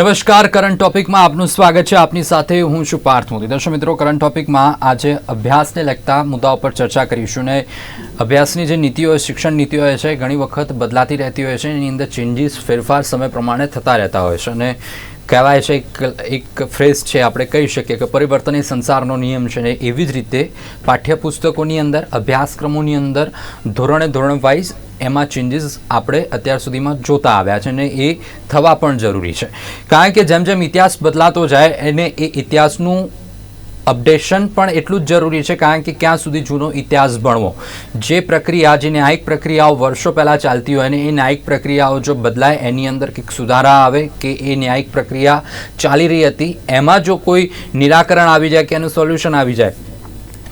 નમસ્કાર કરંટ ટોપિકમાં આપનું સ્વાગત છે. આપની સાથે હું છું પાર્થ મોદી. દર્શક મિત્રો કરંટ ટોપિકમાં આજે અભ્યાસને લગતા મુદ્દાઓ પર ચર્ચા કરીશું ને અભ્યાસની જે નીતિઓ, શિક્ષણ નીતિઓ છે, ઘણી વખત બદલાતી રહેતી હોય છે. એની અંદર ચેન્જીસ ફેરફાર સમય પ્રમાણે થતા રહેતા હોય છે અને કહેવાય છે એક એક ફ્રેઝ છે, આપણે કહી શકીએ કે પરિવર્તન એ સંસારનો નિયમ છે ને એવી જ રીતે પાઠ્યપુસ્તકોની અંદર, અભ્યાસક્રમોની અંદર, ધોરણે ધોરણ વાઇઝ એમાં ચેન્જીસ આપણે અત્યાર સુધીમાં જોતા આવ્યા છે અને એ થવા પણ જરૂરી છે. કારણ કે જેમ જેમ ઇતિહાસ બદલાતો જાય એને એ ઇતિહાસનું અપડેશન પણ એટલું જ જરૂરી છે, કારણ કે ક્યાં સુધી જૂનો ઇતિહાસ ભણવો. જે પ્રક્રિયા, જે ન્યાયિક પ્રક્રિયાઓ વર્ષો પહેલાં ચાલતી હોય અને એ ન્યાયિક પ્રક્રિયાઓ જો બદલાય, એની અંદર કંઈક સુધારા આવે કે એ ન્યાયિક પ્રક્રિયા ચાલી રહી હતી, એમાં જો કોઈ નિરાકરણ આવી જાય કે એનું સોલ્યુશન આવી જાય,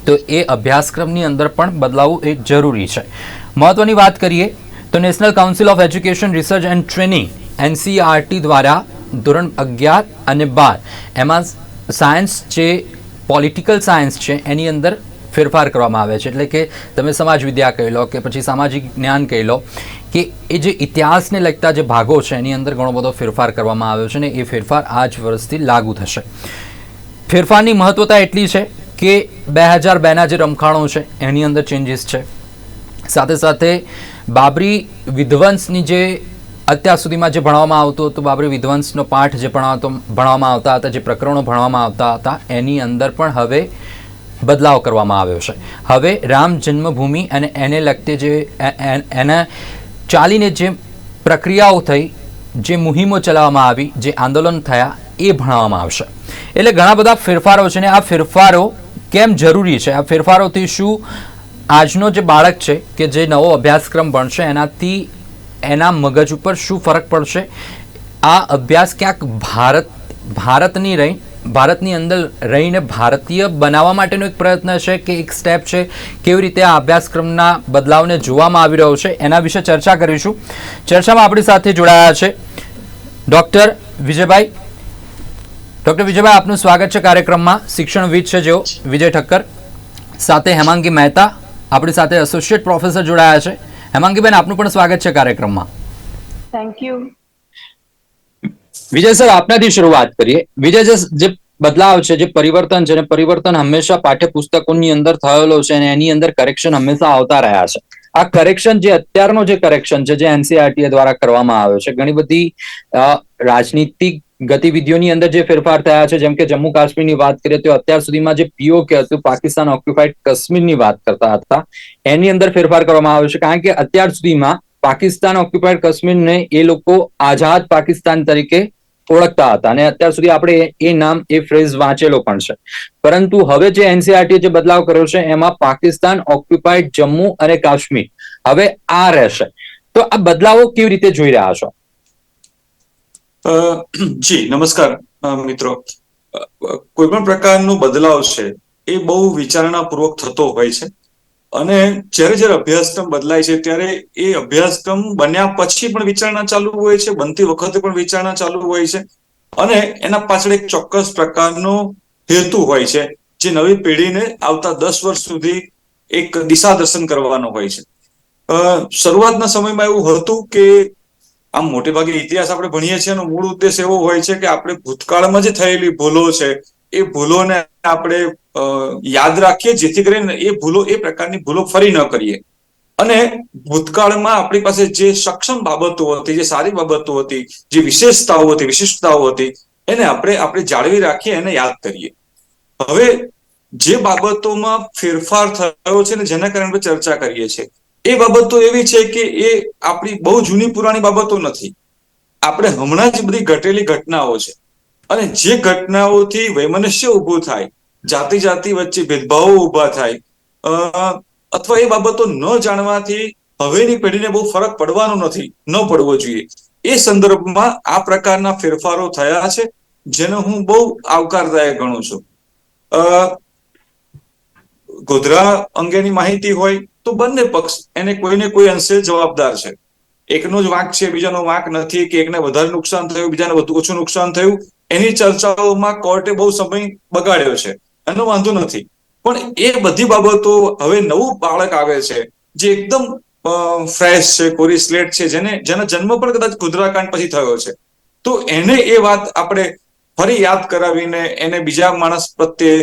તો એ અભ્યાસક્રમની અંદર પણ બદલાવવું એ જરૂરી છે. મહત્વની વાત કરીએ તો national council of education research and training, NCERT દ્વારા ધોરણ અગિયાર અને બાર, એમાં સાયન્સ જે પોલિટિકલ સાયન્સ છે, એની અંદર ફેરફાર કરવામાં આવે છે. એટલે કે તમે સમાજ વિદ્યા કહી લો કે પછી સામાજિક જ્ઞાન કહી લો કે એ જે ઇતિહાસને લગતા જે ભાગો છે, એની અંદર ઘણો બધો ફેરફાર કરવામાં આવ્યો છે ને એ ફેરફાર આ જ વર્ષથી લાગુ થશે. ફેરફારની મહત્વતા એટલી છે કે બે હજાર બેના જે રમખાણો છે, એની અંદર ચેન્જીસ છે. સાથે સાથે બાબરી વિધ્વંસની જે અત્યાર સુધીમાં જે ભણવામાં આવતું હતું, બાબરી વિધ્વંસનો પાઠ જે ભણાવતો ભણવામાં આવતા હતા, જે પ્રકરણો ભણવામાં આવતા હતા, એની અંદર પણ હવે બદલાવ કરવામાં આવ્યો છે. હવે રામ જન્મભૂમિ અને એને લગતે જે એને ચાલીને જે પ્રક્રિયાઓ થઈ, જે મુહિમો ચલાવવામાં આવી, જે આંદોલન થયા, એ ભણાવવામાં આવશે. એટલે ઘણા બધા ફેરફારો છે ને આ ફેરફારો કેમ જરૂરી છે? આ ફેરફારોથી શું આજનો જે બાળક છે કે જે નવો અભ્યાસક્રમ ભણશે, એનાથી એના મગજ ઉપર શું ફરક પડશે? આ અભ્યાસ ક્યાંક ભારત, ભારતની રહી, ભારતની અંદર રહીને ભારતીય બનાવવા માટેનો એક પ્રયત્ન છે કે એક સ્ટેપ છે? કેવી રીતે આ અભ્યાસક્રમના બદલાવને જોવામાં આવી રહ્યો છે? એના વિશે ચર્ચા કરીશું. ચર્ચામાં આપણી સાથે જોડાયા છે ડૉક્ટર વિજયભાઈ. ડૉક્ટર વિજયભાઈ, આપનું સ્વાગત છે કાર્યક્રમમાં. શિક્ષણવિદ છે જેઓ વિજય ઠક્કર. સાથે હેમાંગી મહેતા, આપણી સાથે એસોસિએટ પ્રોફેસર જોડાયા છે. હેમાંગીબેન આપનું પણ સ્વાગત છે કાર્યક્રમમાં. થેન્ક યુ વિજય સર આપનાથી શરૂઆત કરીએ. વિજય જે જે બદલાવ છે જે પરિવર્તન છે ને પરિવર્તન હંમેશા પાઠ્યપુસ્તકોની અંદર થયેલો છે અને એની અંદર કરેક્શન હંમેશા આવતા રહ્યા છે. આ કરેક્શન જે અત્યારનો જે કરેક્શન છે જે એનસીઆરટી દ્વારા કરવામાં આવ્યો છે ઘણી બધી રાજનીતિક ગતિવિધિઓની અંદર જે ફેરફાર થયા છે, જેમ કે જમ્મુ કાશ્મીરની વાત કરીએ તો અત્યાર સુધીમાં જે પીઓકે હતું, પાકિસ્તાન ઓક્યુપાઈડ કાશ્મીરની વાત કરતા હતા, એની અંદર ફેરફાર કરવામાં આવ્યો છે. કારણ કે અત્યાર સુધીમાં પાકિસ્તાન ઓક્યુપાઈડ કાશ્મીરને એ લોકો આઝાદ પાકિસ્તાન તરીકે ઓળખતા હતા અને અત્યાર સુધી આપણે એ- નામ, એ ફ્રેઝ વાંચેલો પણ છે. પરંતુ હવે જે એનસીઆરટી જે બદલાવ કર્યો છે, એમાં પાકિસ્તાન ઓક્યુપાઈડ જમ્મુ અને કાશ્મીર. હવે આ રહેશે. તો આ બદલાવો કેવી રીતે જોઈ રહ્યા છો? જી, નમસ્કાર મિત્રો. કોઈ પણ પ્રકારનો બદલાવ છે, એ બહુ વિચારણાપૂર્વક થતો હોય છે. અને જ્યારે જ્યારે અભ્યાસક્રમ બદલાય છે, ત્યારે એ અભ્યાસક્રમ બન્યા પછી પણ વિચારણા ચાલુ હોય છે, બનતી વખતે પણ વિચારણા ચાલુ હોય છે. અને એના પાછળ એક ચોક્કસ પ્રકારનો હેતુ હોય છે, જે નવી પેઢીને આવતા દસ વર્ષ સુધી એક દિશા દર્શન કરવાનો હોય છે. શરૂઆતના સમયમાં એવું હતું કે આમ મોટે ભાગે ઇતિહાસ આપણે ભણીએ છીએ એનો મૂળ ઉદ્દેશ એવો હોય છે કે આપણે ભૂતકાળમાં જે થયેલી ભૂલો છે, એ ભૂલોને આપણે યાદ રાખીએ, જેથી કરીને એ ભૂલો, એ પ્રકારની ભૂલો ફરી ન કરીએ. અને ભૂતકાળમાં આપણી પાસે જે સક્ષમ બાબતો હતી, જે સારી બાબતો હતી, જે વિશેષતાઓ હતી, વિશિષ્ટતાઓ હતી, એને આપણે આપણે જાળવી રાખીએ, એને યાદ કરીએ. હવે જે બાબતોમાં ફેરફાર થયો છે ને જેના કારણે ચર્ચા કરીએ છીએ એ બાબતો એવી છે કે એ આપણી બહુ જૂની પુરાણી બાબતો નથી. આપણે હમણાં જ બધી ઘટેલી ઘટનાઓ છે. અને જે ઘટનાઓથી વૈમનસ્ય ઊભું થાય, જાતિ જાતિ વચ્ચે ભેદભાવો ઊભા થાય અથવા એ બાબતો ન જાણવાથી હવેની પેઢીને બહુ ફરક પડવાનો નથી, ન પડવો જોઈએ. એ સંદર્ભમાં આ પ્રકારના ફેરફારો થયા છે, જેનો હું બહુ આવકારદાયક ગણું છું. ગોધરા અંગેની માહિતી હોય તો બંને પક્ષ એને કોઈને કોઈ અંશે જવાબદાર છે. એકનો જ વાંક છે, બીજાનો વાંક નથી કે એકને વધારે નુકસાન થયું, બીજાને વધુ ઓછું નુકસાન થયું. એની ચર્ચાઓમાં કોર્ટે બહુ સમય બગાડ્યો છે. એનો વાંધો નથી. પણ એ બધી બાબતો હવે નવું બાળક આવે છે, જે એકદમ ફ્રેશ છે, કોરી સ્લેટ છે, જેને, જેનો જન્મ પણ કદાચ કુદરાકાંડ પછી થયો છે. તો એને એ વાત આપણે ફરી યાદ કરાવીને એને બીજા માણસ પ્રત્યે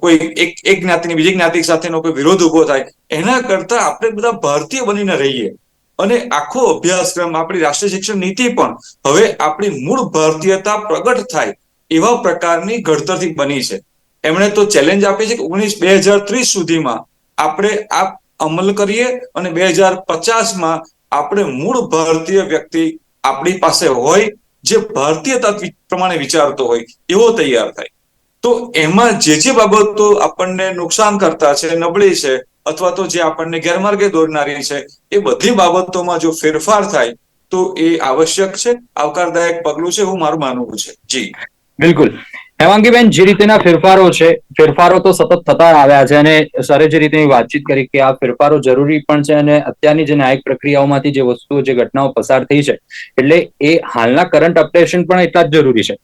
કોઈ એક એક જ્ઞાતિની બીજી જ્ઞાતિ સાથેનો કોઈ વિરોધ ઊભો થાય, એના કરતા આપણે બધા ભારતીય બનીને રહીએ. અને આખો અભ્યાસક્રમ, આપણી રાષ્ટ્રીય શિક્ષણ નીતિ પણ હવે આપણી મૂળ ભારતીયતા પ્રગટ થાય એવા પ્રકારની ઘડતરથી બની છે. એમણે તો ચેલેન્જ આપી છે કે ઓગણીસ બે હજાર ત્રીસ સુધીમાં આપણે આ અમલ કરીએ અને બે હજાર પચાસમાં આપણે મૂળ ભારતીય વ્યક્તિ આપણી પાસે હોય જે ભારતીય તત્વ પ્રમાણે વિચારતો હોય, એવો તૈયાર થાય. તો એમાં જે જે બાબતો આપણને નુકસાન કરતા છે, નબળી છે, અથવા તો જે આપણને ગેરમાર્ગે દોરનારી છે, એ બધી બાબતોમાં જો ફેરફાર થાય, તો એ આવશ્યક છે, આવકારદાયક પગલું છે, એવું મારું માનવું છે. જી. બિલકુલ. હેમાંગીબેન જે રીતેના ફેરફારો છે, ફેરફારો તો સતત થતા આવ્યા છે અને સરે જે રીતેની વાતચીત કરી કે આ ફેરફારો જરૂરી પણ છે અને અત્યારની જે ન્યાયિક પ્રક્રિયાઓમાંથી જે વસ્તુઓ, જે ઘટનાઓ પસાર થઈ છે, એટલે એ હાલના કરંટ અપડેશન પણ એટલા જ જરૂરી છે.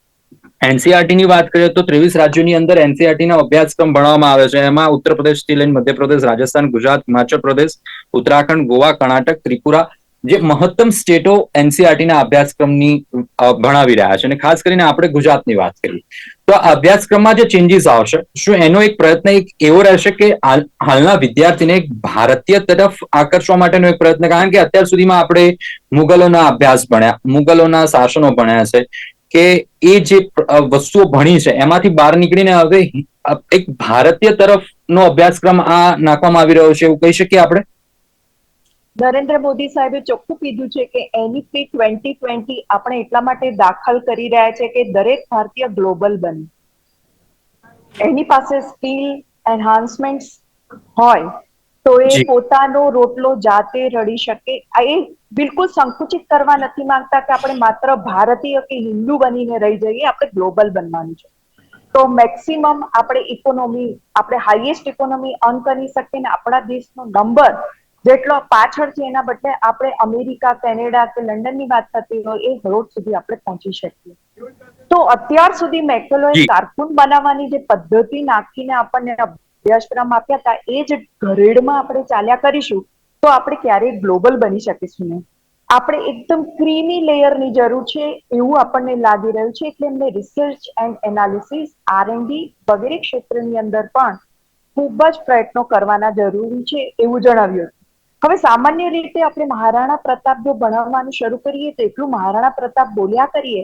એનસીઆરટી ની વાત કરીએ તો ત્રેવીસ રાજ્યોની અંદર એનસીઆરટી ના અભ્યાસક્રમ ભણવામાં આવે છે. એમાં ઉત્તર પ્રદેશથી લઈને મધ્યપ્રદેશ રાજસ્થાન, ગુજરાત, હિમાચલ પ્રદેશ, ઉત્તરાખંડ, ગોવા, કર્ણાટક, ત્રિપુરા જે મહત્તમ સ્ટેટો એનસીઆરટીના અભ્યાસક્રમની ભણાવી રહ્યા છે. અને ખાસ કરીને આપણે ગુજરાતની વાત કરીએ. તો આ અભ્યાસક્રમમાં જે ચેન્જીસ આવશે, શું એનો એક પ્રયત્ન એક એવો રહેશે કે હાલ- હાલના વિદ્યાર્થીને એક ભારતીય તરફ આકર્ષવા માટેનો એક પ્રયત્ન? કારણ કે અત્યાર સુધીમાં આપણે મુગલોના અભ્યાસ ભણ્યા, મુગલોના શાસનો ભણ્યા છે, કે એ જે વસ્તુઓ ભણી છે, એમાંથી બહાર નીકળીને હવે એક ભારતીય તરફનો અભ્યાસક્રમ આ નાખવામાં આવી રહ્યો છે એવું કહી શકીએ આપણે? નરેન્દ્ર મોદી સાહેબે ચોખ્ખું કીધું છે કે એનઈપી ટ્વેન્ટી ટ્વેન્ટી આપણે એટલા માટે દાખલ કરી રહ્યા છે કે દરેક ભારતીય ગ્લોબલ બને. એની પાસે સ્કિલ એન્હાન્સમેન્ટ હોય તો એ પોતાનો રોટલો જાતે રડી શકે. એ બિલકુલ સંકુચિત કરવા નથી માંગતા કે આપણે માત્ર ભારતીય કે હિન્દુ બનીને રહી જઈએ આપણે ગ્લોબલ બનવાનું છે. તો મેક્સિમમ આપણે ઇકોનોમી આપણે હાઈએસ્ટ ઇકોનોમી અર્ન કરી શકીએ ને આપણા દેશનો નંબર જેટલો પાછળ છે એના બદલે આપણે અમેરિકા કેનેડા કે લંડનની વાત થતી હોય એ હરોળ સુધી આપણે પહોંચી શકીએ. તો અત્યાર સુધી મેકેલોએ કારકુન બનાવવાની જે પદ્ધતિ નાખીને આપણને અભ્યાસક્રમ આપ્યા હતા એ જ ઘરેડમાં આપણે ચાલ્યા કરીશું તો આપણે ક્યારેય ગ્લોબલ બની શકીશું નહીં. આપણે એકદમ ક્રીમી લેયરની જરૂર છે એવું આપણને લાગી રહ્યું છે એટલે એમને રિસર્ચ એન્ડ એનાલિસિસ આર વગેરે ક્ષેત્રની અંદર પણ ખૂબ જ પ્રયત્નો કરવાના જરૂરી છે એવું જણાવ્યું હવે સામાન્ય રીતે આપણે મહારાણા પ્રતાપ જો ભણાવવાનું શરૂ કરીએ તો એટલું મહારાણા પ્રતાપ બોલ્યા કરીએ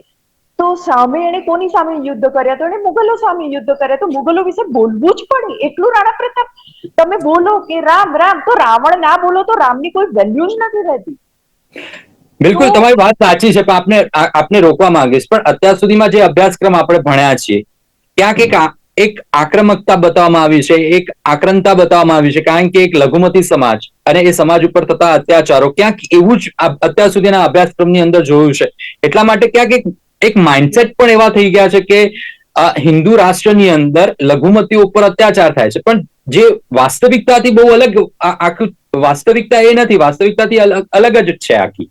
તો સામે એને કોની સામે યુદ્ધ કર્યા તો એને મુગલો સામે યુદ્ધ કર્યા તો મુગલો વિશે બોલવું જ પડે. એટલું રાણા પ્રતાપ તમે બોલો કે રામ રામ તો રાવણ ના બોલો તો રામની કોઈ વેલ્યુ જ નથી રહેતી. બિલકુલ તમારી વાત સાચી છે પણ આપને આપણે આપને રોકવા માંગીશ. પણ અત્યાર સુધીમાં જે અભ્યાસક્રમ આપણે ભણ્યા છીએ ક્યાંક એક એક આક્રમકતા બતાવવામાં આવી છે, એક આક્રમતા બતાવવામાં આવી છે, કારણ કે એક લઘુમતી સમાજ અને એ સમાજ ઉપર થતા અત્યાચારો ક્યાંક એવું જ અત્યાર સુધીના અભ્યાસક્રમની અંદર જોયું છે. એટલા માટે ક્યાંક એક એક માઇન્ડસેટ પણ એવા થઈ ગયા છે કે હિન્દુ રાષ્ટ્રની અંદર લઘુમતીઓ ઉપર અત્યાચાર થાય છે. પણ જે વાસ્તવિકતાથી બહુ અલગ આખું વાસ્તવિકતા એ નથી, વાસ્તવિકતાથી અલગ અલગ જ છે આખી.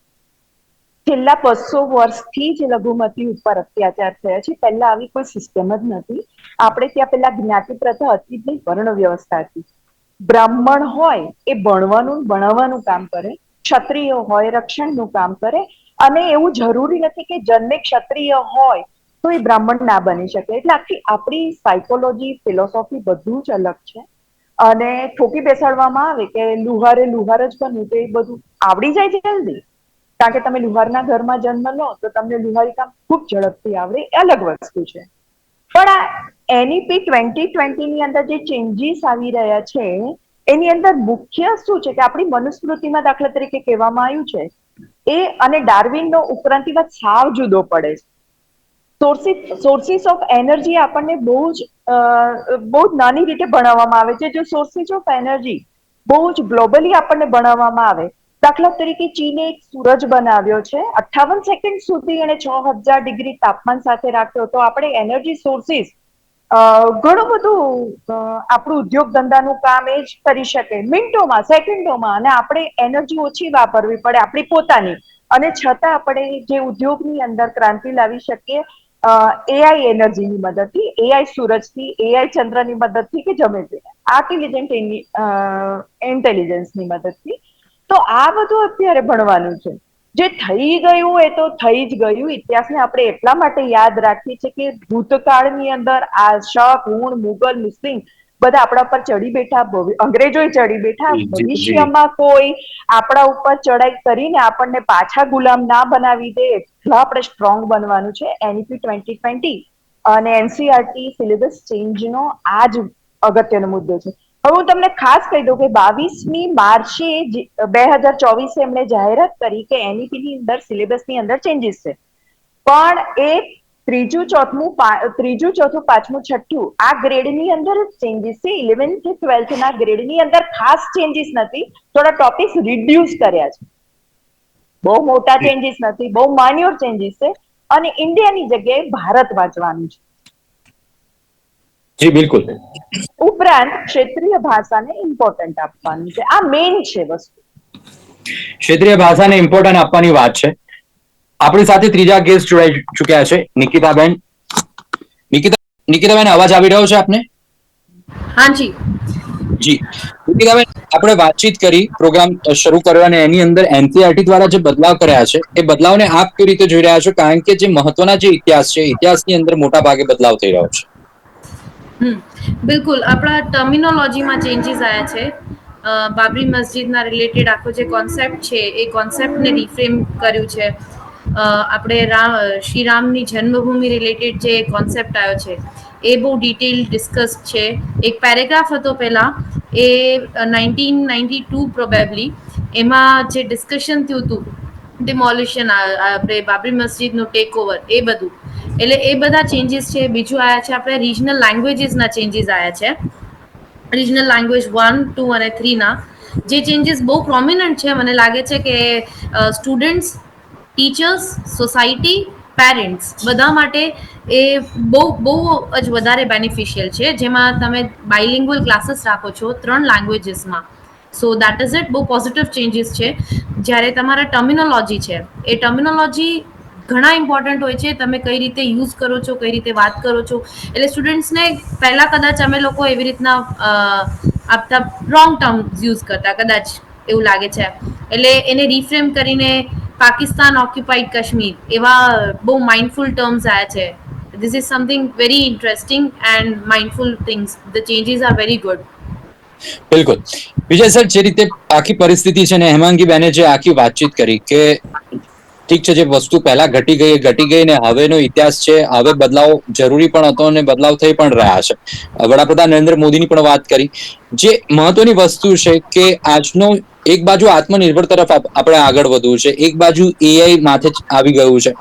છેલ્લા બસો વર્ષથી જ લઘુમતી ઉપર અત્યાચાર થયા છે. પહેલા આવી કોઈ સિસ્ટમ જ નથી. આપણે ત્યાં પહેલા જ્ઞાતિ પ્રથા હતી જ નહીં, વર્ણ વ્યવસ્થા હતી. બ્રાહ્મણ હોય એ ભણવાનું ભણવાનું કામ કરે. ક્ષત્રિય હોય રક્ષણનું કામ કરે. અને એવું જરૂરી નથી કે જન્મે ક્ષત્રિય હોય તો એ બ્રાહ્મણ ના બની શકે. એટલે આખી આપણી સાયકોલોજી ફિલોસોફી બધું જ અલગ છે. અને ઠોકી બેસાડવામાં આવે કે લુહારે લુહાર જ બનવું તો એ બધું આવડી જાય છે જલ્દી. કારણ કે તમે લુહારના ઘરમાં જન્મ લો તો તમને લુહારી કામ ખૂબ ઝડપથી આવડે, એ અલગ વસ્તુ છે. પણ આ એનઈપી ટ્વેન્ટી ટ્વેન્ટીની અંદર જે ચેન્જીસ આવી રહ્યા છે, એની અંદર મુખ્ય શું છે કે આપણી મનુસ્મૃતિમાં દાખલા તરીકે કહેવામાં આવ્યું છે, એ અને ડાર્વિનનો ઉત્ક્રાંતિવાદ સાવ જુદો પડે છે. સોર્સિસ સોર્સિસ ઓફ એનર્જી આપણને બહુ જ બહુ જ નાની રીતે ભણાવવામાં આવે છે. જો સોર્સિસ ઓફ એનર્જી બહુ જ ગ્લોબલી આપણને ભણાવવામાં આવે. દાખલા તરીકે ચીને એક સૂરજ બનાવ્યો છે. અઠ્ઠાવન સેકન્ડ સુધી એને છ હજાર ડિગ્રી તાપમાન સાથે રાખ્યો તો આપણે એનર્જી સોર્સિસ ઘણું બધું આપણું ઉદ્યોગ ધંધાનું કામ એ જ કરી શકે. મિનિટોમાં, સેકન્ડોમાં, અને આપણે એનર્જી ઓછી વાપરવી પડે આપણી પોતાની. અને છતાં આપણે જે ઉદ્યોગની અંદર ક્રાંતિ લાવી શકીએ એઆઈ એનર્જીની મદદથી એઆઈ સૂરજથી એઆઈ ચંદ્રની મદદથી કે જમે તે આર્ટિલિજન્ટ ઇન્ટેલિજન્સની મદદથી. તો આ બધું અત્યારે ભણવાનું છે. જે થઈ ગયું એ તો થઈ જ ગયું. ઇતિહાસને આપણે એટલા માટે યાદ રાખીએ છીએ કે ભૂતકાળની અંદર આ શક હુણ મુગલ મુસ્લિમ બધા આપણા પર ચડી બેઠા અંગ્રેજો ચડી બેઠા. ભવિષ્યમાં કોઈ આપણા ઉપર ચડાઈ કરીને આપણને પાછા ગુલામ ના બનાવી દે એટલા આપણે સ્ટ્રોંગ બનવાનું છે. એનઈપી ટ્વેન્ટી ટ્વેન્ટી અને એનસીઆરટી સિલેબસ ચેન્જનો આ જ અગત્યનો મુદ્દો છે. હવે હું તમને ખાસ કહી દઉં કે બાવીસમી માર્ચે બે હજાર ચોવીસે એમણે જાહેરાત કરી કે એનઈપી ની અંદર સિલેબસની અંદર ચેન્જીસ છે. પણ એ ત્રીજું ચોથમું ત્રીજું ચોથું પાંચમું છઠ્ઠું આ ગ્રેડની અંદર જ ચેન્જીસ છે. ઇલેવન્થથી ટ્વેલ્થ ના ગ્રેડની અંદર ખાસ ચેન્જીસ નથી. થોડા ટોપિક્સ રિડ્યુસ કર્યા છે. બહુ મોટા ચેન્જીસ નથી બહુ માન્યોર ચેન્જીસ છે. અને ઇન્ડિયાની જગ્યાએ ભારત વાંચવાનું છે. જી બિલકુલ. ઉપરાંત ક્ષેત્રીય ભાષાને ઇમ્પોર્ટન્ટ આપવાની છે. આ મેઇન છે વસ્તુ. ક્ષેત્રીય ભાષાને ઇમ્પોર્ટન્ટ આપવાની વાત છે. આપણી સાથે ત્રીજા ગેસ્ટ જોડાઈ ચુક્યા છે નિકિતાબેન. નિકિતા નિકિતાબેન અવાજ આવી રહ્યો છે આપને? हाँ जी જી. નિકિતાબેન આપણે વાતચીત કરી પ્રોગ્રામ શરૂ કર્યો અને એની અંદર એનસીઆરટી દ્વારા જે બદલાવ કર્યા છે એ બદલાવને આપ કેવી રીતે જોઈ રહ્યા છો? કારણ કે જે મહત્વના જે ઇતિહાસ છે ઇતિહાસની અંદર મોટા ભાગે બદલાવ થઈ રહ્યો છે. બિલકુલ. આપણા ટર્મિનોલોજીમાં ચેન્જીસ આવ્યા છે. બાબરી મસ્જિદના રિલેટેડ આખો જે કોન્સેપ્ટ છે, એ કોન્સેપ્ટને રિફ્રેમ કર્યું છે. આપણે રામ શ્રીરામની જન્મભૂમિ રિલેટેડ જે કોન્સેપ્ટ આવ્યો છે, એ બહુ ડિટેલ ડિસ્કસ છે. એક પેરેગ્રાફ હતો પહેલાં, એ નાઇન્ટીન નાઇન્ટી ટુ પ્રોબેબલી એમાં જે ડિસ્કશન થયું હતું ડિમોલ્યુશન આપણે બાબરી મસ્જિદનું ટેક ઓવર એ બધું. એટલે એ બધા ચેન્જીસ છે. બીજું આવ્યા છે આપણે રિજનલ લેંગ્વેજીસના ચેન્જીસ આવ્યા છે. રિજનલ લેંગ્વેજ વન ટુ અને થ્રીના જે ચેન્જીસ બહુ પ્રોમિનન્ટ છે. મને લાગે છે કે સ્ટુડન્ટ્સ ટીચર્સ સોસાયટી પેરેન્ટ્સ બધા માટે એ બહુ બહુ જ વધારે બેનિફિશિયલ છે. જેમાં તમે બાયલિંગ્વલ ક્લાસીસ રાખો છો ત્રણ લેંગ્વેજીસમાં સો દેટ ઇઝ ઇટ બહુ પોઝિટિવ ચેન્જીસ છે. જ્યારે તમારા ટર્મિનોલોજી છે, એ ટર્મિનોલોજી ઘણા ઇમ્પોર્ટન્ટ હોય છે. તમે કઈ રીતે યુઝ કરો છો, કઈ રીતે વાત કરો છો. એટલે સ્ટુડન્ટ્સને પહેલાં કદાચ અમે લોકો એવી રીતના આપતા રોંગ ટર્મ્સ યુઝ કરતા, કદાચ એવું લાગે છે. એટલે એને રિફ્રેમ કરીને પાકિસ્તાન ઓક્યુપાઈડ કાશ્મીર, એવા બહુ માઇન્ડફુલ ટર્મ્સ આવ્યા છે. This is something very interesting and mindful things the changes are very good બિલકુલ. વિજય સર જે રીતે આખી પરિસ્થિતિ છે ને, હેમાંગી બેને જે આખી વાતચીત કરી કે ઠીક છે, જે વસ્તુ પહેલા ઘટી ગઈ ઘટી ગઈ ને હવેનો ઇતિહાસ છે, હવે બદલાવ જરૂરી પણ હતો અને બદલાવ થઈ પણ રહ્યા છે. વડાપ્રધાન નરેન્દ્ર મોદીની પણ વાત કરી. જે મહત્વની વસ્તુ છે કે આજનો એક બાજુ આત્મનિર્ભર તરફ આપણે આગળ વધવું છે, એક બાજુ એઆઈ માથે આવી ગયું છે.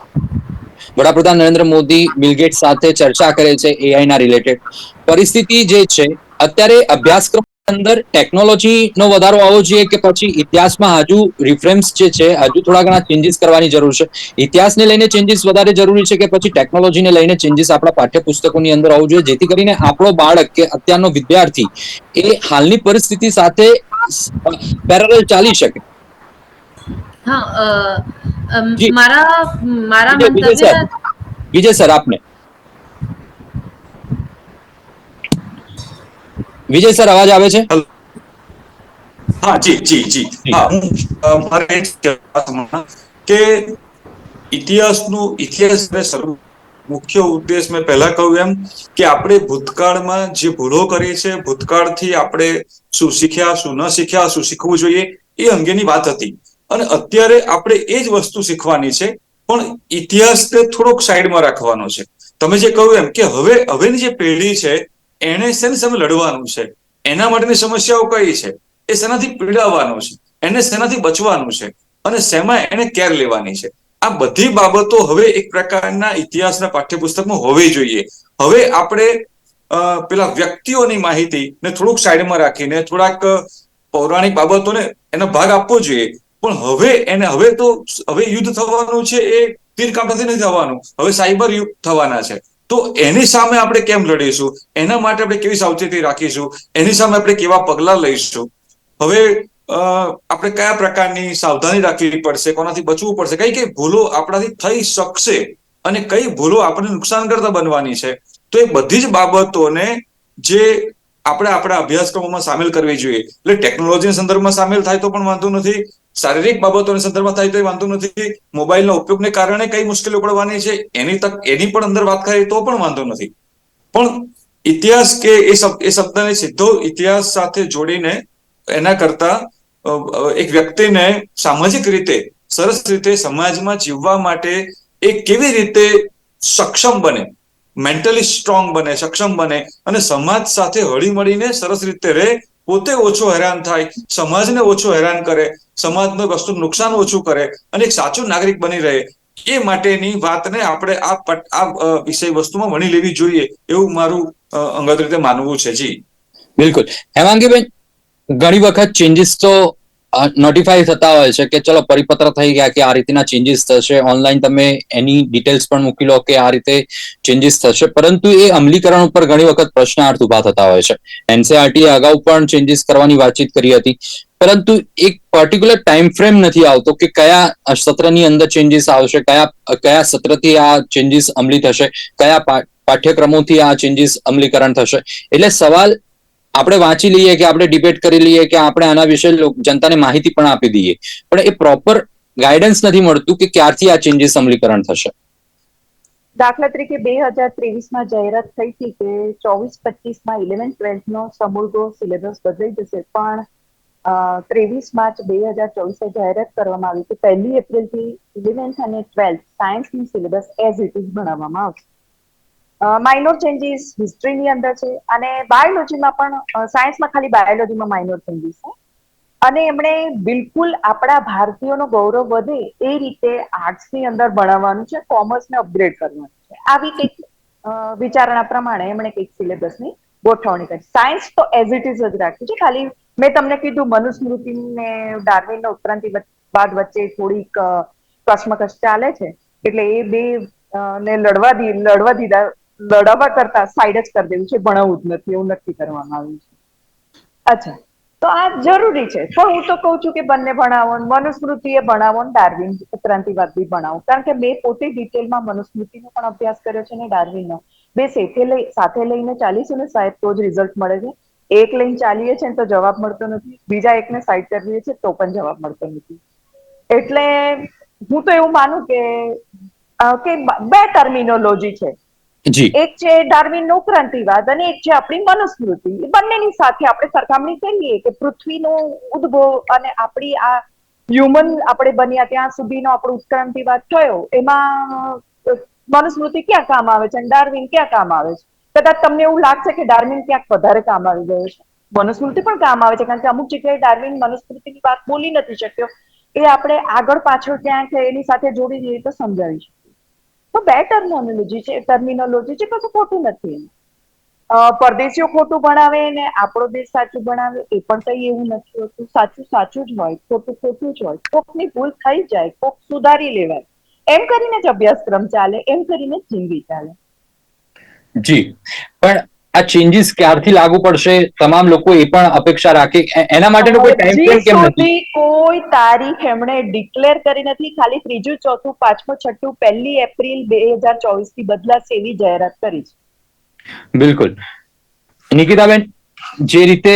વડાપ્રધાન નરેન્દ્ર મોદી બિલગેટ સાથે ચર્ચા કરે છે એઆઈ ના રિલેટેડ પરિસ્થિતિ જે છે, અત્યારે અભ્યાસક્રમ અંદર ટેકનોલોજી નો વધારો આવવો જોઈએ કે પછી ઇતિહાસમાં હજુ રિફરન્સ જે છે હજુ થોડા ઘણા ચેન્જીસ કરવાની જરૂર છે. ઇતિહાસને લઈને ચેન્જીસ વધારે જરૂરી છે કે પછી ટેકનોલોજીને લઈને ચેન્જીસ આપણા પાઠ્યપુસ્તકોની અંદર આવવું જોઈએ. જેથી કરીને આપણો બાળક કે અત્યારનો વિદ્યાર્થી એ હાલની પરિસ્થિતિ સાથે પેરેલલ ચાલી શકે. હા. મારા મારા મંતવ્ય વિજય સર આપને. વિજય સર અવાજ આવે છે? હા જી જી જી. હા હું મારે કે ઇતિહાસનું ઇતિહાસ શરૂ મુખ્ય ઉદ્દેશ મેં પહેલા કહ્યું એમ કે આપણે ભૂતકાળમાં જે ભૂલો કરી છે ભૂતકાળથી આપણે શું શીખ્યા શું ન શીખ્યા શું શીખવું જોઈએ એ અંગેની વાત હતી. અને અત્યારે આપણે એ જ વસ્તુ શીખવાની છે પણ ઇતિહાસને થોડોક સાઈડમાં રાખવાનો છે. તમે જે કહ્યું એમ કે હવે હવેની જે પેઢી છે એને શેની સામે લડવાનું છે? એના માટેની સમસ્યાઓ કઈ છે? એ શેનાથી પીડાવાનું છે? એને શેનાથી બચવાનું છે? અને શેમાં એને કેર લેવાની છે? આ બધી બાબતો હવે એક પ્રકારના ઇતિહાસના પાઠ્યપુસ્તકમાં હોવી જોઈએ. હવે આપણે પેલા વ્યક્તિઓની માહિતી ને થોડુંક સાઈડમાં રાખીને થોડાક પૌરાણિક બાબતોને એનો ભાગ આપવો જોઈએ. પણ હવે એને, હવે તો, હવે યુદ્ધ થવાનું છે એ તીરકાંટાથી નથી થવાનું. હવે સાયબર યુદ્ધ થવાના છે. તો એની સામે આપણે કેમ લડીશું? એના માટે આપણે કેવી સાવચેતી રાખીશું? એની સામે આપણે કેવા પગલા લઈશું? હવે આપણે કયા પ્રકારની સાવધાની રાખવી પડશે? કોનાથી બચવું પડશે? કઈ કઈ ભૂલો આપણાથી થઈ શકશે? અને કઈ ભૂલો આપણને નુકસાન કરતા બનવાની છે? તો એ બધી જ બાબતોને જે આપણે આપણા અભ્યાસક્રમોમાં સામેલ કરવી જોઈએ. એટલે ટેકનોલોજીના સંદર્ભમાં સામેલ થાય તો પણ વાંધો નથી. શારીરિક બાબતોના સંદર્ભમાં થાય તો એ વાંધો નથી. મોબાઈલના ઉપયોગને કારણે કઈ મુશ્કેલીઓ પડવાની છે, એની તક, એની પણ અંદર વાત કરીએ તો પણ વાંધો નથી. પણ ઇતિહાસ કે એ એ શબ્દને સીધો ઇતિહાસ સાથે જોડીને એના કરતા એક વ્યક્તિને સામાજિક રીતે, સરસ રીતે સમાજમાં જીવવા માટે એ કેવી રીતે સક્ષમ બને? મેન્ટલી સ્ટ્રોંગ બને, સક્ષમ બને અને સમાજ સાથે હળી મળીને સરસ રીતે રહે પોતે ઓછો હેરાન થાય, સમાજને ઓછો હેરાન કરે, સમાજને વસ્તુ નુકસાન ઓછું કરે અને એક સાચો નાગરિક બની રહે, એ માટેની વાતને આપણે આ આ વિષય વસ્તુમાં વણી લેવી જોઈએ એવું મારું અંગત રીતે માનવું છે. જી. બિલકુલ. હેમાંગીબેન, ઘણી વખત ચેન્જીસ તો નોટિફાઈ થતા હોય છે કે ચલો પરિપત્ર થઈ ગયા કે આ રીતના ચેન્જીસ થશે. ઓનલાઈન તમે એની ડિટેલ્સ પણ મૂકી લો કે આ રીતે ચેન્જીસ થશે. પરંતુ એ અમલીકરણ ઉપર ઘણી વખત પ્રશ્નાર્થ ઊભા થતા હોય છે. એનસીઆરટી અગાઉ પણ ચેન્જીસ કરવાની વાતચીત કરી હતી. પરંતુ એક પર્ટિક્યુલર ટાઈમ ફ્રેમ નથી આવતો કે કયા સત્રની અંદર ચેન્જીસ આવશે, કયા કયા સત્રથી આ ચેન્જીસ અમલી થશે, કયા પાઠ્યક્રમોથી આ ચેન્જીસ અમલીકરણ થશે. એટલે સવાલ આપણે વાંચી લઈએ કે આપણે ડિબેટ કરી લઈએ કે આપણે આના વિશે જનતાને માહિતી પણ આપી દઈએ. પણ એ પ્રોપર ગાઈડન્સ નથી મળતું કે ક્યારથી આ ચેન્જીસ અમલીકરણ થશે. દાખલા તરીકે બે હજાર ત્રેવીસમાં જાહેરાત થઈ હતી કે ચોવીસ પચીસમાં ઇલેવન ટ્વેલ્થનો સમૂળગો સિલેબસ બદલાઈ જશે. પણ ત્રેવીસ માર્ચ બે હજાર ચોવીસે જાહેરાત કરવામાં આવી કે પહેલી એપ્રિલથી ઇલેવન્થ અને ટ્વેલ્થ સાયન્સની સિલેબસ એઝ ઇટ ઇઝ ભણાવવામાં આવશે. માઇનોર ચેન્જીસ હિસ્ટ્રીની અંદર છે અને બાયોલોજીમાં પણ સાયન્સમાં ખાલી બાયોલોજીમાં માઇનોર ચેન્જીસ છે. અને એમણે બિલકુલ આપણા ભારતીયોનો ગૌરવ વધે એ રીતે આર્ટ્સની અંદર ભણાવવાનું છે કોમર્સને અપગ્રેડ કરવાનું છે. આવી કંઈક વિચારણા પ્રમાણે એમણે કંઈક સિલેબસની ગોઠવણી કરી. સાયન્સ તો એઝ ઇટ ઇઝ જ રાખ્યું છે. ખાલી મેં તમને કીધું મનુસ્મૃતિ ને ડાર્વિનનો ઉત્ક્રાંતિ બાદ વચ્ચે થોડીક કશ્મકશ ચાલે છે. એટલે એ બે ને લડવા દી, લડવા દીધા લડાવવા કરતા સાઈડ જ કરી દેવું છે, ભણાવવું જ નથી, એવું નક્કી કરવામાં આવ્યું છે. અચ્છા, તો આ જરૂરી છે. પણ હું તો કહું છું કે બંને ભણાવો મનુસ્મૃતિએ ભણાવો ને ડાર્વિન ઉત્ક્રાંતિવાદ બી ભણાવો. કારણ કે મેં પોતે ડિટેલમાં મનુસ્મૃતિનો પણ અભ્યાસ કર્યો છે ને ડાર્વિનનો. બે સાથે લઈ, સાથે લઈને ચાલીશું ને સાહેબ તો જ રિઝલ્ટ મળે છે. એક લઈને ચાલીએ છે તો જવાબ મળતો નથી. બીજા એકને સાઈડ કરીએ છે તો પણ જવાબ મળતો નથી. એટલે હું તો એવું માનું કે કે બે ટર્મિનોલોજી છે. એક છે ડાર્વિનનો ક્રાંતિવાદ અને એક છે આપણી મનુસ્મૃતિ. એ બંનેની સાથે આપણે સરખામણી કરીએ કે પૃથ્વીનો ઉદ્ભવ અને આપણી આ હ્યુમન આપણે બન્યા ત્યાં સુધીનો આપણો ઉત્ક્રાંતિવાદ થયો. એમાં મનુસ્મૃતિ ક્યાં કામ આવે છે અને ડાર્વિન ક્યાં કામ આવે છે? કદાચ તમને એવું લાગશે કે ડાર્વિન ક્યાંક વધારે કામ આવી ગયો છે. મનુસ્મૃતિ પણ કામ આવે છે, કારણ કે અમુક જગ્યાએ ડાર્વિન મનુસ્મૃતિની વાત બોલી નથી શક્યો. એ આપણે આગળ પાછળ ક્યાંક એની સાથે જોડી દઈએ તો સમજાવી શકીએ તો બે ટર્મોનોલોજી છે. ટર્મિનોલોજી છે કશું ખોટું નથી પરદેશીઓ ખોટું ભણાવે ને આપણો દેશ સાચું ભણાવે એ પણ કઈ એવું નથી હોતું. સાચું સાચું જ હોય, ખોટું ખોટું જ હોય. કોકની ભૂલ થઈ જાય, કોક સુધારી લેવાય. એમ કરીને જ અભ્યાસક્રમ ચાલે, એમ કરીને જ જિંદગી ચાલે. જી. પણ આ ચેન્જીસ ક્યારથી લાગુ પડશે? તમામ લોકો એ પણ અપેક્ષા રાખે. એના માટેનો કોઈ ટાઈમ ફ્રેમ કેમ નથી? કોઈ તારીખ એમણે ડિક્લેર કરી નથી. ખાલી ત્રીજું ચોથું પાંચમું છઠ્ઠું પહેલી એપ્રિલ બે હજાર ચોવીસથી બદલાશે એવી જાહેરાત કરી છે. બિલકુલ. નિકિતાબેન જે રીતે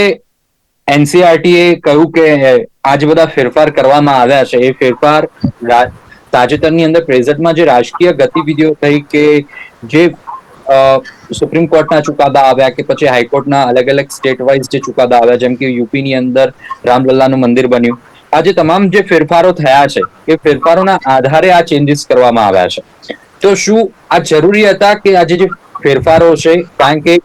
એનસીઆરટી એ કહ્યું કે આ જે બધા ફેરફાર કરવામાં આવ્યા છે. એ ફેરફાર તાજેતરની અંદર પ્રેઝન્ટમાં જે રાજકીય ગતિવિધિઓ થઈ કે જે સુપ્રીમ કોર્ટના ચુકાદા આવ્યા કે પછી હાઈકોર્ટના અલગ અલગ સ્ટેટ વાઇઝ જે ચુકાદા આવ્યા, જેમ કે યુપીની અંદર રામલલ્લાનું મંદિર બન્યું. આ જે તમામ જે ફેરફારો થયા છે, એ ફેરફારોના આધારે આ ચેન્જીસ કરવામાં આવ્યા છે. તો શું આ જરૂરી હતા કે આજે જે ફેરફારો છે, કારણ કે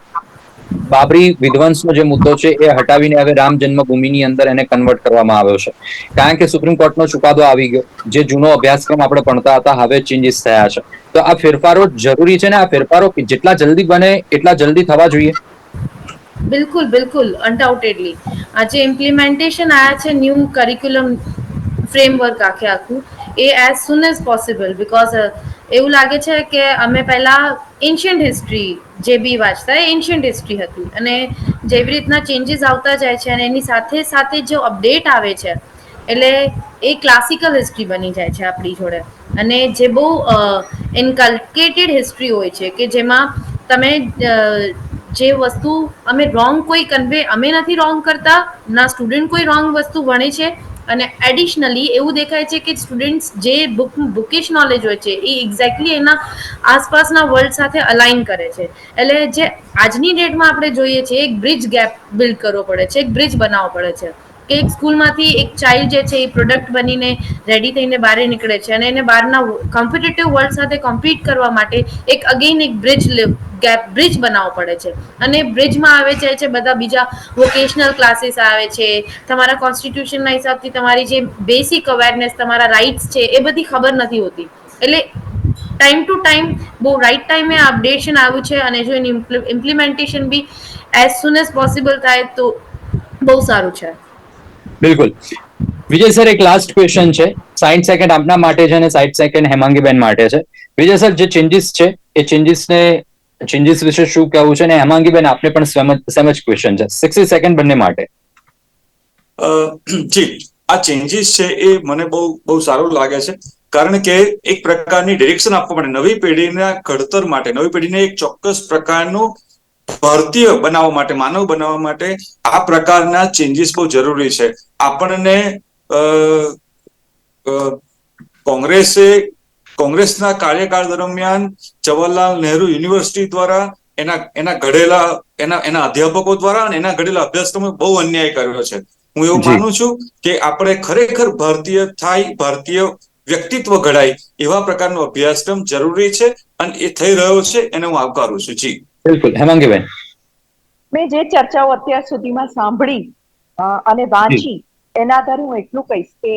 બાબરી વિધ્વંસનો જે મુદ્દો છે એ હટાવીને હવે રામ જન્મભૂમિની અંદર એને કન્વર્ટ કરવામાં આવ્યો છે. કારણ કે સુપ્રીમ કોર્ટનો ચુકાદો આવી ગયો, જે જૂનો અભ્યાસક્રમ આપણે ભણતા હતા, હવે ચેન્જીસ થયા છે. તો આ ફેરફારો જરૂરી છે ને? આ ફેરફારો જેટલા જલ્દી બને, એટલા જલ્દી થવા જોઈએ? બિલકુલ બિલકુલ અનડાઉટેડલી જે ઇમ્પ્લિમેન્ટેશન આયા છે ન્યૂ કરિક્યુલમ ફ્રેમવર્ક આખે આખું. એ as soon as possible because એવું લાગે છે કે અમે પહેલા એન્શિયન્ટ હિસ્ટ્રી જે બી વાંચતા એ એન્શિયન્ટ હિસ્ટ્રી હતી. અને જેવી રીતના ચેન્જીસ આવતા જાય છે અને એની સાથે સાથે જે અપડેટ આવે છે, એટલે એ ક્લાસિકલ હિસ્ટ્રી બની જાય છે આપણી જોડે. અને જે બહુ ઇન્કલ્કેટેડ હિસ્ટ્રી હોય છે કે જેમાં તમે જે વસ્તુ અમે રોંગ કોઈ કન્વે અમે નથી રોંગ કરતા, ના સ્ટુડન્ટ કોઈ રોંગ વસ્તુ ભણે છે અને એડિશનલી એવું દેખાય છે કે સ્ટુડન્ટ્સ જે બુક બુકિશ નોલેજ હોય છે, એ એક્ઝેક્ટલી એના આસપાસના વર્લ્ડ સાથે અલાઇન કરે છે. એટલે જે આજની ડેટમાં આપણે જોઈએ છીએ, એક બ્રિજ ગેપ બિલ્ડ કરવો પડે છે, એક બ્રિજ બનાવવો પડે છે. કે એક સ્કૂલમાંથી એક ચાઇલ્ડ જે છે એ પ્રોડક્ટ બનીને રેડી થઈને બહાર નીકળે છે અને એને બહારના કોમ્પિટેટિવ વર્લ્ડ સાથે કોમ્પીટ કરવા માટે એક અગેઇન એક બ્રિજ ગેપ બ્રિજ બનાવવો પડે છે. અને બ્રિજમાં આવે છે છે બધા બીજા વોકેશનલ ક્લાસીસ આવે છે. તમારા કોન્સ્ટિટ્યુશનના હિસાબથી તમારી જે બેસિક અવેરનેસ તમારા રાઇટ્સ છે, એ બધી ખબર નથી હોતી. એટલે ટાઈમ ટુ ટાઈમ બહુ રાઈટ ટાઈમે અપડેશન આવ્યું છે અને જો એની implementation be as soon as possible થાય તો બહુ સારું છે. બિલકુલ. વિજય સર, એક લાસ્ટ ક્વેશ્ચન છે. સાઈઠ સેકન્ડ આપના માટે છે અને સાઈઠ સેકન્ડ હેમાંગીબેન માટે છે. વિજય સર, જે ચેન્જીસ છે, એ ચેન્જીસને ચેન્જીસ વિશે શું કહેવું છે અને હેમાંગીબેન, આપને પણ સેમ જ ક્વેશ્ચન છે. સિક્સટી સેકન્ડ બંને માટે. જી. આ ચેન્જીસ છે એ મને બહુ બહુ સારું લાગે છે. કારણ કે એક પ્રકારની ડિરેક્શન આપવા માટે નવી પેઢીના ઘડતર માટે, નવી પેઢીને એક ચોક્કસ પ્રકારનું ભારતીય બનાવવા માટે માનવ બનાવવા માટે આ પ્રકારના ચેન્જીસ બહુ જરૂરી છે. આપણને કોંગ્રેસે કોંગ્રેસના કાર્યકાળ દરમિયાન જવાહરલાલ નહેરુ યુનિવર્સિટી દ્વારા એના એના ઘડેલા એના એના અધ્યાપકો દ્વારા અને એના ઘડેલા અભ્યાસક્રમે બહુ અન્યાય કર્યો છે. હું એવું માનું છું કે આપણે ખરેખર ભારતીય થાય ભારતીય વ્યક્તિત્વ ઘડાય એવા પ્રકારનો અભ્યાસક્રમ જરૂરી છે અને એ થઈ રહ્યો છે એને હું આવકારું છું. જી. બિલકુલ. હેમાંગીબેન. મેં જે ચર્ચાઓ અત્યાર સુધીમાં સાંભળી અને વાંચી એના આધારે હું એટલું કહીશ કે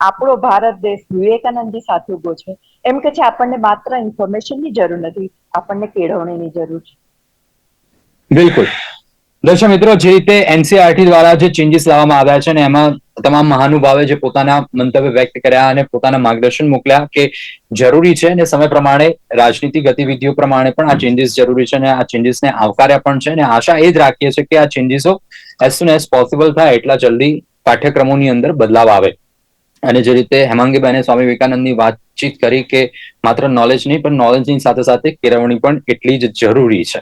આપણો ભારત દેશ વિવેકાનંદજી સાથે ઊભો છે. એમ કે છે આપણને માત્ર ઇન્ફોર્મેશનની જરૂર નથી આપણને કેળવણીની જરૂર છે. બિલકુલ. દર્શક મિત્રો, જે રીતે એનસીઆરટી દ્વારા જે ચેન્જીસ લાવવામાં આવ્યા છે ને એમાં તમામ મહાનુભાવે જે પોતાના મંતવ્ય વ્યક્ત કર્યા અને પોતાના માર્ગદર્શન મોકલ્યા કે જરૂરી છે અને સમય પ્રમાણે રાજનીતિ ગતિવિધિઓ પ્રમાણે પણ આ ચેન્જીસ જરૂરી છે અને આ ચેન્જીસને આવકાર્યા પણ છે અને આશા એ જ રાખીએ છીએ કે આ ચેન્જીસો એઝ સુન એઝ પોસિબલ થાય એટલા જલ્દી પાઠ્યક્રમોની અંદર બદલાવ આવે. અને જે રીતે હેમાંગીબેને સ્વામી વિવેકાનંદની વાતચીત કરી કે માત્ર નોલેજ નહીં પણ નોલેજની સાથે સાથે કેળવણી પણ એટલી જ જરૂરી છે.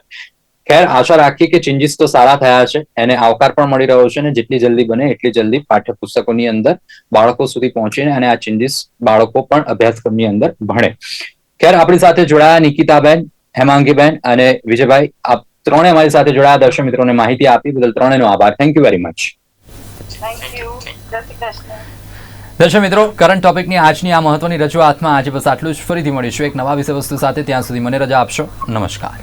ખેર આશા રાખીએ કે ચેન્જીસ તો સારા થયા છે. એને આવકાર પણ મળી રહ્યો છે અને જેટલી જલ્દી બને એટલી જલ્દી પાઠ્યપુસ્તકોની અંદર બાળકો સુધી પહોંચીને અને આ ચેન્જીસ બાળકો પણ અભ્યાસક્રમની અંદર ભણે. ખેર આપણી સાથે જોડાયા નિકિતાબેન હેમાંગીબેન અને વિજયભાઈ. આપ ત્રણે અમારી સાથે જોડાયા. દર્શક મિત્રોને માહિતી આપી બદલ ત્રણેનો આભાર. થેન્ક યુ વેરી મચ દર્શક મિત્રો કરંટ ટોપિકની આજની આ મહત્વની રજૂઆતમાં આજે બસ આટલું જ. ફરીથી મળીશું એક નવા વિષય વસ્તુ સાથે. ત્યાં સુધી મને રજા આપશો. નમસ્કાર.